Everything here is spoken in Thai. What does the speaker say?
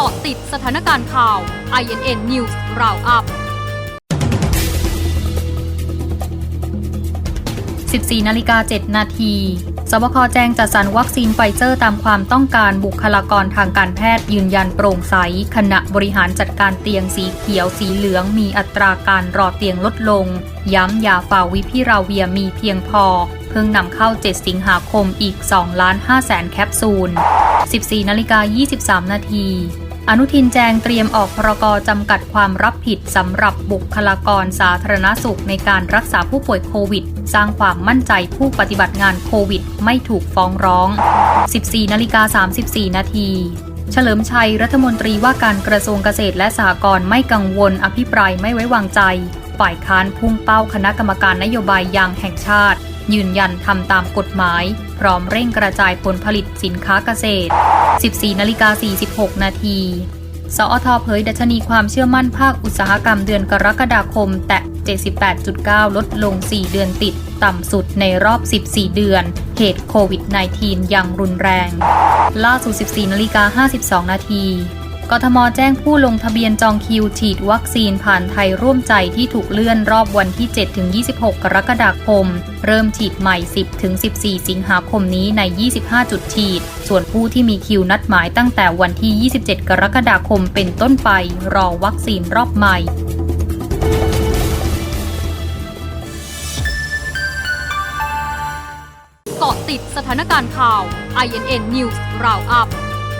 เกาะติดสถานการณ์ข่าว INN News Roundup 14นาฬิกา7นาที สบคแจ้งจัดสรรวัคซีนไฟเซอร์ตามความต้องการบุคลากรทางการแพทย์ยืนยันโปร่งใสขณะบริหารจัดการเตียงสีเขียวสีเหลืองมีอัตราการรอเตียงลดลง ย้ำยาฟาวิพิราเวียมีเพียงพอ เพิ่งนำเข้า 7 สิงหาคมอีก2ล้าน5แสนแคปซูล 14นาฬิกา23นาที อนุทินแจงเตรียมออกพรกจำกัดความรับผิดสำหรับบุคลากรสาธารณสุขในการรักษาผู้ป่วยโควิด สร้างความมั่นใจผู้ปฏิบัติงานโควิด ไม่ถูกฟ้องร้อง 14นาฬิกา34 นาทีเฉลิมชัยรัฐมนตรีว่าการกระทรวงเกษตรและสหกรณ์ไม่กังวลอภิปรายไม่ไว้วางใจ ฝ่ายค้านพุ่งเป้าคณะกรรมการนโยบายยางแห่งชาติ ยืนยันทำตามกฎหมาย พร้อมเร่งกระจายผลผลิตสินค้าเกษตร 14นาฬิกา46 นาที สอทเผยดัชนีความเชื่อมั่นภาคอุตสาหกรรมเดือนกรกฎาคม แตะ 78.9 ลดลง 4 เดือนติด ต่ำสุดในรอบ 14 เดือน เหตุโควิด -19 ยังรุนแรง ล่าสุด 14นาฬิกา52 นาที กทมแจ้งผู้ลงทะเบียนจองคิวฉีดวัคซีนผ่านไทยร่วมใจที่ถูกเลื่อนรอบวันที่ 7-26 กรกฎาคม เริ่มฉีดใหม่ 10-14 สิงหาคมนี้ใน 25 จุดฉีด ส่วนผู้ที่มีคิวนัดหมายตั้งแต่วันที่ 27 กรกฎาคมเป็นต้นไป รอวัคซีนรอบใหม่เกาะติดสถานการณ์ข่าว INN News Roundup